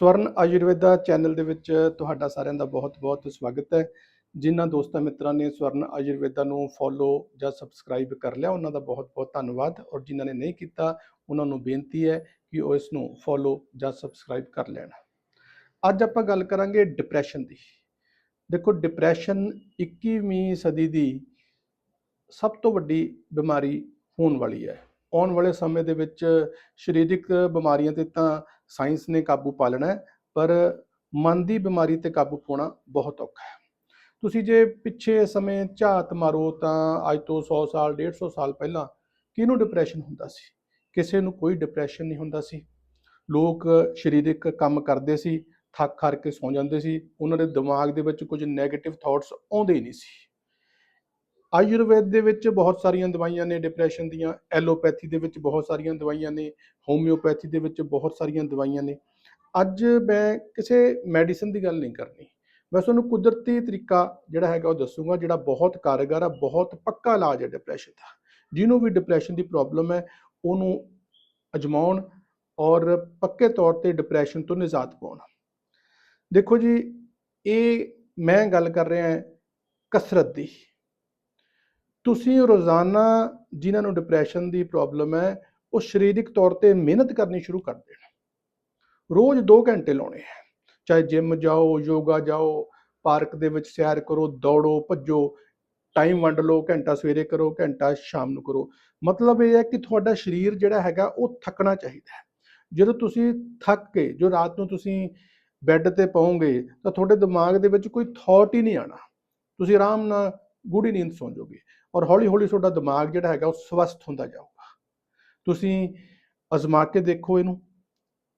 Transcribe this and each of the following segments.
ਸਵਰਨ Ayurveda channel ਦੇ ਵਿੱਚ ਤੁਹਾਡਾ ਸਾਰਿਆਂ ਦਾ ਬਹੁਤ-ਬਹੁਤ ਸਵਾਗਤ ਹੈ। ਜਿਨ੍ਹਾਂ ਦੋਸਤਾਂ ਮਿੱਤਰਾਂ ਨੇ ਸਵਰਨ ਆਯੁਰਵੇਦਾ ਨੂੰ ਫੋਲੋ ਜਾਂ ਸਬਸਕ੍ਰਾਈਬ ਕਰ ਲਿਆ, ਉਹਨਾਂ ਦਾ ਬਹੁਤ-ਬਹੁਤ ਧੰਨਵਾਦ ਔਰ ਜਿਨ੍ਹਾਂ ਨੇ ਨਹੀਂ ਕੀਤਾ, ਉਹਨਾਂ ਨੂੰ ਬੇਨਤੀ ਹੈ ਕਿ ਉਹ ਇਸ ਨੂੰ ਫੋਲੋ ਜਾਂ ਸਬਸਕ੍ਰਾਈਬ ਕਰ ਲੈਣ। ਅੱਜ ਆਪਾਂ ਗੱਲ ਕਰਾਂਗੇ ਡਿਪਰੈਸ਼ਨ ਦੀ। ਦੇਖੋ ਡਿਪਰੈਸ਼ਨ 21ਵੀਂ ਸਦੀ ਦੀ ਸਭ ਤੋਂ ਵੱਡੀ ਬਿਮਾਰੀ ਹੋਣ ਵਾਲੀ ਹੈ। ਆਉਣ ਵਾਲੇ ਸਮੇਂ ਦੇ ਵਿੱਚ ਸਰੀਰਕ ਬਿਮਾਰੀਆਂ ਤੇ ਤਾਂ ਸਾਇੰਸ ਨੇ ਕਾਬੂ ਪਾ ਲੈਣਾ ਪਰ ਮਨ ਦੀ ਬਿਮਾਰੀ ਤੇ ਕਾਬੂ ਪਾਉਣਾ ਬਹੁਤ ਔਖਾ ਹੈ। ਤੁਸੀਂ ਜੇ ਪਿੱਛੇ ਸਮੇਂ ਝਾਤ ਮਾਰੋ ਤਾਂ ਅੱਜ ਤੋਂ 100 ਸਾਲ 150 ਸਾਲ ਪਹਿਲਾਂ ਕਿਹਨੂੰ ਡਿਪਰੈਸ਼ਨ ਹੁੰਦਾ ਸੀ? ਕਿਸੇ ਨੂੰ ਕੋਈ ਡਿਪਰੈਸ਼ਨ ਨਹੀਂ ਹੁੰਦਾ ਸੀ। ਲੋਕ ਸਰੀਰਕ ਕੰਮ ਕਰਦੇ ਸੀ, ਥੱਕ ਹਾਰ ਕੇ ਸੌਂ ਜਾਂਦੇ ਸੀ, ਉਹਨਾਂ ਦੇ ਦਿਮਾਗ ਦੇ ਵਿੱਚ ਕੁਝ 네ਗੇਟਿਵ ਥਾਟਸ ਆਉਂਦੇ ਹੀ ਨਹੀਂ ਸੀ। ਆਯੁਰਵੇਦ ਦੇ ਵਿੱਚ ਬਹੁਤ ਸਾਰੀਆਂ ਦਵਾਈਆਂ ਨੇ ਡਿਪਰੈਸ਼ਨ ਦੀਆਂ ਐਲੋਪੈਥੀ ਦੇ ਵਿੱਚ ਬਹੁਤ ਸਾਰੀਆਂ ਦਵਾਈਆਂ ਨੇ ਹੋਮਿਓਪੈਥੀ ਦੇ ਵਿੱਚ ਬਹੁਤ ਸਾਰੀਆਂ ਦਵਾਈਆਂ ਨੇ। ਅੱਜ ਮੈਂ ਕਿਸੇ ਮੈਡੀਸਨ ਦੀ ਗੱਲ ਨਹੀਂ ਕਰਨੀ। ਮੈਂ ਤੁਹਾਨੂੰ ਕੁਦਰਤੀ ਤਰੀਕਾ ਜਿਹੜਾ ਹੈਗਾ ਉਹ ਦੱਸੂਗਾ, ਜਿਹੜਾ ਬਹੁਤ ਕਾਰਗਰ ਆ, ਬਹੁਤ ਪੱਕਾ ਇਲਾਜ ਹੈ ਡਿਪਰੈਸ਼ਨ ਦਾ। ਜਿਹਨੂੰ ਵੀ ਡਿਪਰੈਸ਼ਨ ਦੀ ਪ੍ਰੋਬਲਮ ਹੈ, ਉਹਨੂੰ ਅਜਮਾਉਣ ਔਰ ਪੱਕੇ ਤੌਰ ਤੇ ਡਿਪਰੈਸ਼ਨ ਤੋਂ ਨਿਜਾਤ ਪਾਉਣ। ਦੇਖੋ ਜੀ, ਇਹ ਮੈਂ ਗੱਲ ਕਰ ਰਿਹਾ ਹਾਂ ਕਸਰਤ ਦੀ। ਤੁਸੀਂ ਰੋਜ਼ਾਨਾ ਜਿਨ੍ਹਾਂ ਨੂੰ ਡਿਪਰੈਸ਼ਨ ਦੀ ਪ੍ਰੋਬਲਮ ਹੈ, ਉਹ ਸਰੀਰਕ ਤੌਰ ਤੇ ਮਿਹਨਤ ਕਰਨੀ ਸ਼ੁਰੂ ਕਰ ਦੇਣ। ਰੋਜ਼ 2 ਘੰਟੇ ਲਾਉਣੇ ਹੈ। ਚਾਹੇ ਜਿਮ ਜਾਓ, ਯੋਗਾ ਜਾਓ, ਪਾਰਕ ਦੇ ਵਿੱਚ ਸੈਰ ਕਰੋ, ਦੌੜੋ, ਭੱਜੋ ਟਾਈਮ ਵੰਡ ਲਓ, ਘੰਟਾ ਸਵੇਰੇ ਕਰੋ, ਘੰਟਾ ਸ਼ਾਮ ਨੂੰ ਕਰੋ। ਮਤਲਬ ਇਹ ਹੈ ਕਿ ਤੁਹਾਡਾ ਸਰੀਰ ਜਿਹੜਾ ਹੈਗਾ, ਉਹ ਥੱਕਣਾ ਚਾਹੀਦਾ ਹੈ। ਜਦੋਂ ਤੁਸੀਂ ਥੱਕ ਕੇ, ਜੋ ਰਾਤ ਨੂੰ ਤੁਸੀਂ ਬੈੱਡ ਤੇ ਪਾਉਂਗੇ, ਤਾਂ ਤੁਹਾਡੇ ਦਿਮਾਗ ਦੇ ਵਿੱਚ ਕੋਈ ਥਾਟ ਹੀ ਨਹੀਂ ਆਣਾ ਤੁਸੀਂ ਆਰਾਮ ਨਾਲ ਗੂੜੀ ਨੀਂਦ ਸੌਂ ਜਾਓਗੇ। ਔਰ ਹੌਲੀ ਹੌਲੀ ਤੁਹਾਡਾ ਦਿਮਾਗ ਜਿਹੜਾ ਹੈਗਾ ਉਹ ਸਵਸਥ ਹੁੰਦਾ ਜਾਊਗਾ। ਤੁਸੀਂ ਅਜ਼ਮਾ ਕੇ ਦੇਖੋ ਇਹਨੂੰ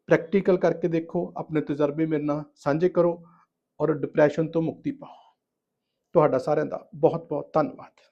ਪ੍ਰੈਕਟੀਕਲ ਕਰਕੇ ਦੇਖੋ, ਆਪਣੇ ਤਜਰਬੇ ਮੇਰੇ ਨਾਲ ਸਾਂਝੇ ਕਰੋ ਔਰ ਡਿਪਰੈਸ਼ਨ ਤੋਂ ਮੁਕਤੀ ਪਾਓ। ਤੁਹਾਡਾ ਸਾਰਿਆਂ ਦਾ ਬਹੁਤ ਬਹੁਤ ਧੰਨਵਾਦ।